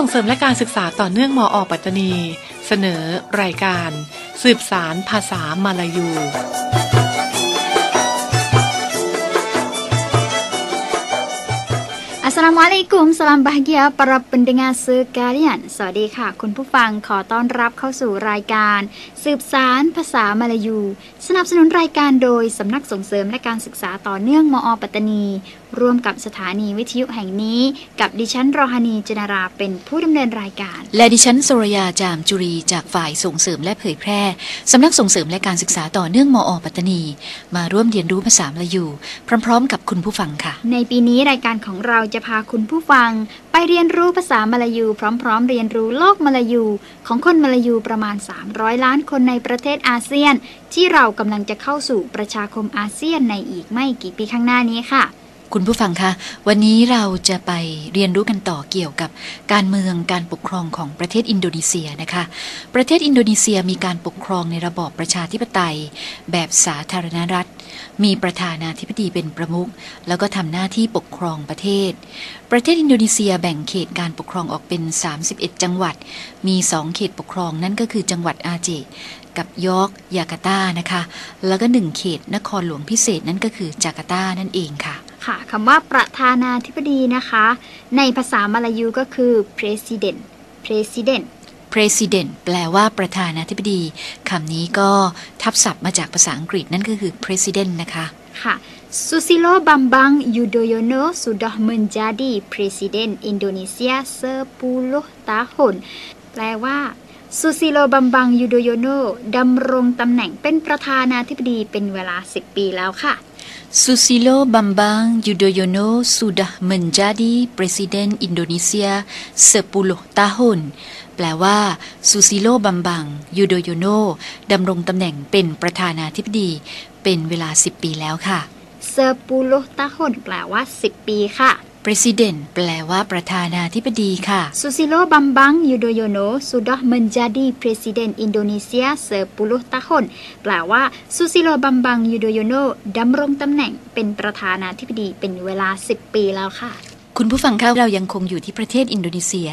ส่งเสริมและการศึกษาต่อเนื่องมออปัตตานี เสนอรายการ สืบสารภาษามาลายู Assalamualaikum Salam bahagia para pendengar sekalian สวัสดีค่ะ คุณผู้ฟังขอต้อนรับเข้าสู่รายการ สืบสารภาษามาลายู สนับสนุนรายการโดยสำนักส่งเสริมและการศึกษาต่อเนื่องมอปัตตานี ร่วมกับสถานีวิทยุแห่งนี้ กับดิฉันรอฮานีจนาราเป็นผู้ดำเนินรายการ และดิฉันโซรยาจามจุรีจากฝ่ายส่งเสริมและเผยแพร่สำนักส่งเสริมและการศึกษาต่อเนื่องมอปัตตานี มาร่วมเรียนรู้ภาษามลายู พร้อม ๆ กับคุณผู้ฟังค่ะ ในปีนี้รายการของเราจะพาคุณผู้ฟัง ไปเรียนรู้ภาษามลายูพร้อม ๆ เรียนรู้โลกมลายู ของคนมลายูประมาณ 300 ล้านคนในประเทศอาเซียน ที่เรากำลังจะเข้าสู่ประชาคมอาเซียนในอีกไม่กี่ปีข้างหน้านี้ค่ะ คุณผู้ฟังคะ วันนี้เราจะไปเรียนรู้กันต่อเกี่ยวกับการเมืองการปกครองของประเทศอินโดนีเซียนะคะ ประเทศอินโดนีเซียมีการปกครองในระบอบประชาธิปไตย แบบสาธารณรัฐ มีประธานาธิบดีเป็นประมุขแล้วก็ทำหน้าที่ปกครองประเทศ ประเทศอินโดนีเซียแบ่งเขตการปกครองออกเป็น 31 จังหวัด มี 2 เขตปกครองนั่นก็คือจังหวัดอาเจกับยอร์กยาการ์ตานะคะ แล้วก็หนึ่งเขตนครหลวงพิเศษนั่นก็คือจาการ์ตานั่นเองค่ะ ค่ะคำว่าประธานาธิบดีนะคะ ในภาษามาลายูก็คือ president president president แปลว่าประธานาธิบดีคำนี้ก็ทับศัพท์มาจากภาษาอังกฤษนั่นก็คือ president นะคะค่ะ Susilo Bambang Yudhoyono sudah menjadi presiden Indonesia 10 tahun แปลว่า Susilo Bambang Yudhoyono ดำรงตำแหน่งเป็นประธานาธิบดีเป็นเวลา 10 ปีแล้วค่ะ Susilo Bambang Yudhoyono sudah menjadi Presiden Indonesia 10 tahun แปลว่าซูซิโลบัมบังยูโดโยโนดำรงตำแหน่งเป็นประธานาธิบดี เป็นเวลา 10 ปีแล้วค่ะ 10 tahun แปลว่า 10 ปีค่ะ President แปลว่าประธานาธิบดีค่ะ Susilo Bambang Yudhoyono sudah menjadi presiden Indonesia 10 tahun แปลว่า Susilo Bambang Yudhoyono ดำรงตำแหน่งเป็นประธานาธิบดีเป็นเวลา 10 ปีแล้วค่ะคุณผู้ฟังคะเรายังคงอยู่ที่ประเทศอินโดนีเซีย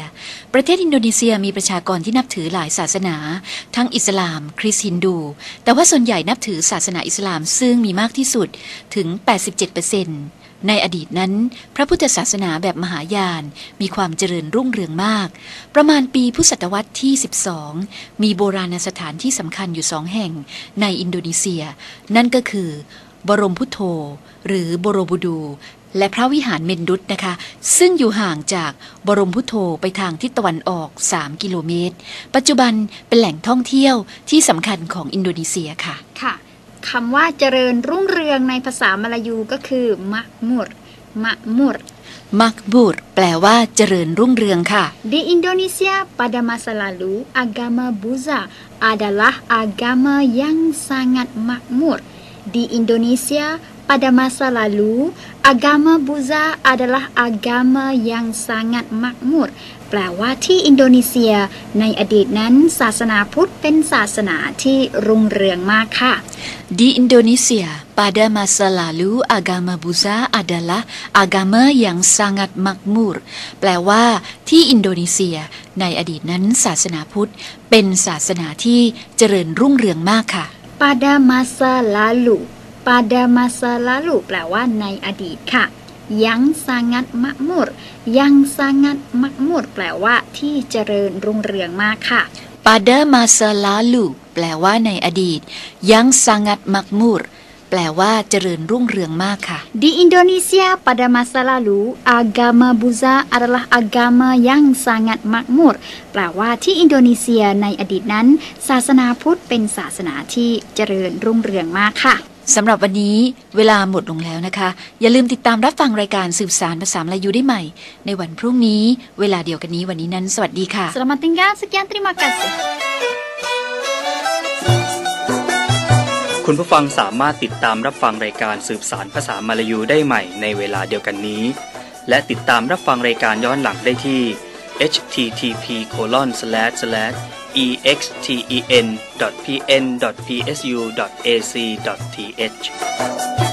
ประเทศอินโดนีเซียมีประชากรที่นับถือหลายศาสนา ทั้งอิสลาม คริสต์ฮินดู แต่ว่าส่วนใหญ่นับถือศาสนาอิสลามซึ่งมีมากที่สุดถึง 87% ในอดีตนั้น พระพุทธศาสนาแบบมหายาน มีความเจริญรุ่งเรืองมาก ประมาณปีพุทธศตวรรษที่ 12 มีโบราณสถานที่สำคัญอยู่สองแห่งในอินโดนีเซีย นั่นก็คือ บรมพุทโธ หรือบรบูดู และพระวิหารเมนดุตนะคะ ซึ่งอยู่ห่างจากบรมพุทโธไปทางทิศตะวันออก 3 กิโลเมตร ปัจจุบันเป็นแหล่งท่องเที่ยวที่สำคัญของอินโดนีเซียค่ะค่ะ คำว่าเจริญรุ่งเรืองในภาษามาลายูก็คือมะมุรมะมุรมักบูรแปลว่าเจริญรุ่งเรืองค่ะ Di Indonesia pada masa lalu agama Buddha adalah agama yang sangat makmur. Di Indonesia pada masa lalu agama Buddha adalah agama yang sangat makmur. แปลว่าที่อินโดนีเซีย ในอดีตนั้น ศาสนาพุทธเป็นศาสนาที่รุ่งเรืองมากค่ะ Di Indonesia, pada masa lalu agama Buddha adalah agama yang sangat makmur แปลว่า ที่อินโดนีเซีย ในอดีตนั้น ศาสนาพุทธ เป็นศาสนาที่เจริญรุ่งเรืองมากค่ะ pada masa lalu pada masa lalu แปลว่าในอดีตค่ะ ยังสังัดมักมุรยังสังัดมักมุรแปลว่าที่เจริญรุ่งเรืองมากค่ะ pada masa lalu แปลว่าในอดีต yang sangat makmur แปลว่าเจริญรุ่งเรืองมากค่ะ Di Indonesia pada masa lalu agama Buddha adalah agama yang sangat makmur แปลว่าที่อินโดนีเซียในอดีตนั้น ศาสนาพุทธเป็นศาสนาที่เจริญรุ่งเรืองมากค่ะ สำหรับวันนี้เวลาหมดลงแล้วนะคะ อย่าลืมติดตามรับฟังรายการสืบสารภาษามลายูได้ใหม่ ในวันพรุ่งนี้ เวลาเดียวกันนี้วันนี้นั้น สวัสดีค่ะ Selamat tinggal sekian terima kasih คุณผู้ฟังสามารถติดตามรับฟังรายการสืบสารภาษามาลายูได้ใหม่ในเวลาเดียวกันนี้ และติดตามรับฟังรายการย้อนหลังได้ที่ http colon slash slash exten.pn.psu.ac.th